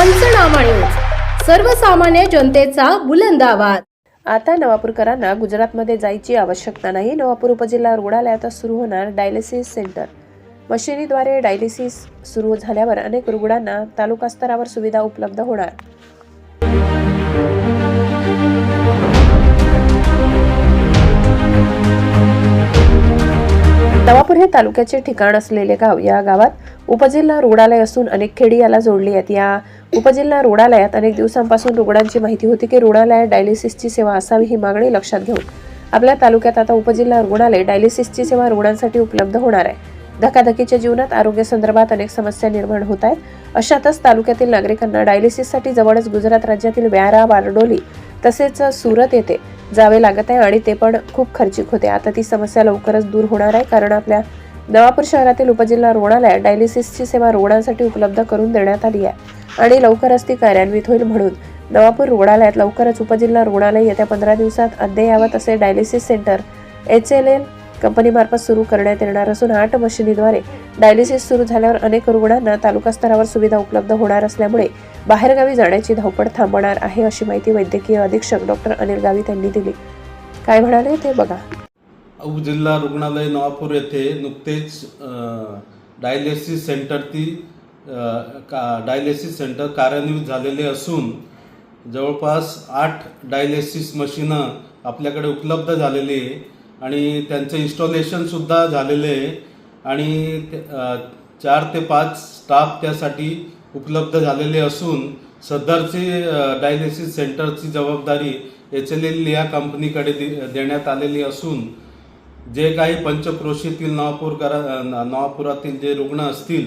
पंचनामा न्यूज सर्वसामान्य जनतेचा बुलंद आवाज. आता नवापूरकरांना गुजरातमध्ये जायची आवश्यकता नाही. नवापूर उपजिल्हा रुग्णालयात सुरू होणार डायलिसिस सेंटर. मशिनीद्वारे डायलिसिस सुरू झाल्यावर अनेक रुग्णांना तालुका स्तरावर सुविधा उपलब्ध होणार. नवापूर हे तालुक्याचे ठिकाण असलेले गाव. या गावात उपजिल्हा रुग्णालय असून अनेक खेडी याला जोडली आहेत. या उपजिल्हा रुग्णालयात अनेक दिवसांपासून रुग्णांची माहिती होती की रुग्णालयात डायलिसिसची सेवा असावी ही मागणी लक्षात घेऊन आपल्या तालुक्यात आता उपजिल्हा रुग्णालय डायलिसिसची सेवा रुग्णांसाठी उपलब्ध होणार आहे. धकाधकीच्या जीवनात आरोग्य संदर्भात अनेक समस्या निर्माण होत आहेत. अशातच तालुक्यातील नागरिकांना डायलिसिससाठी जवळच गुजरात राज्यातील व्यारा बारडोली तसेच सुरत येथे जावे लागत आहे आणि ते पण खूप खर्चिक होते. आता ती समस्या लवकरच दूर होणार आहे कारण आपल्या नवापूर शहरातील उपजिल्हा रुग्णालयात डायलिसिसची सेवा रुग्णांसाठी उपलब्ध करून देण्यात आली आहे. आणि लवकरच ती कार्यान्वित होईल म्हणून नवापूर रुग्णालयात लवकरच उपजिल्हा रुग्णालय येत्या पंधरा दिवसात अद्ययावत असे dialysis centre H L L कंपनीमार्फत सुरू करण्यात येणार असून आठ मशिनीद्वारे डायलिसिस सुरू झाल्यावर अनेक रुग्णांना तालुका स्तरावर सुविधा उपलब्ध होणार असल्यामुळे बाहेरगावी जाण्याची धावपळ थांबणार आहे अशी माहिती वैद्यकीय अधीक्षक डॉक्टर अनिल गावित यांनी दिली. काय म्हणाले ते बघा. उपजिल्हा रुग्णालय नवापूर येथे नुकतेच डायलिसिस सेंटर ती का डायलिसिस सेंटर कार्यान्वित झालेले असून जवळपास आठ डायलिसिस मशीनं आपल्याकडे उपलब्ध झालेली आहे. आणि त्यांचं इन्स्टॉलेशनसुद्धा झालेलं आहे. आणि ते- चार ते पाच स्टाफ त्यासाठी उपलब्ध झालेले असून सदरची डायलिसिस सेंटरची जबाबदारी एच एल एल या कंपनीकडे देण्यात आलेली असून जे काही पंचक्रोशीतील नवापूरकर नवापुरातील जे रुग्ण असतील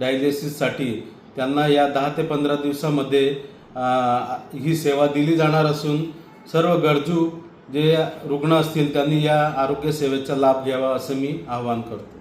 डायलिसिससाठी त्यांना या दहा ते पंधरा दिवसामध्ये ही सेवा दिली जाणार असून सर्व गरजू जे रुग्ण असतील त्यांनी या आरोग्य सेवेचा लाभ घ्यावा असं मी आवाहन करतो.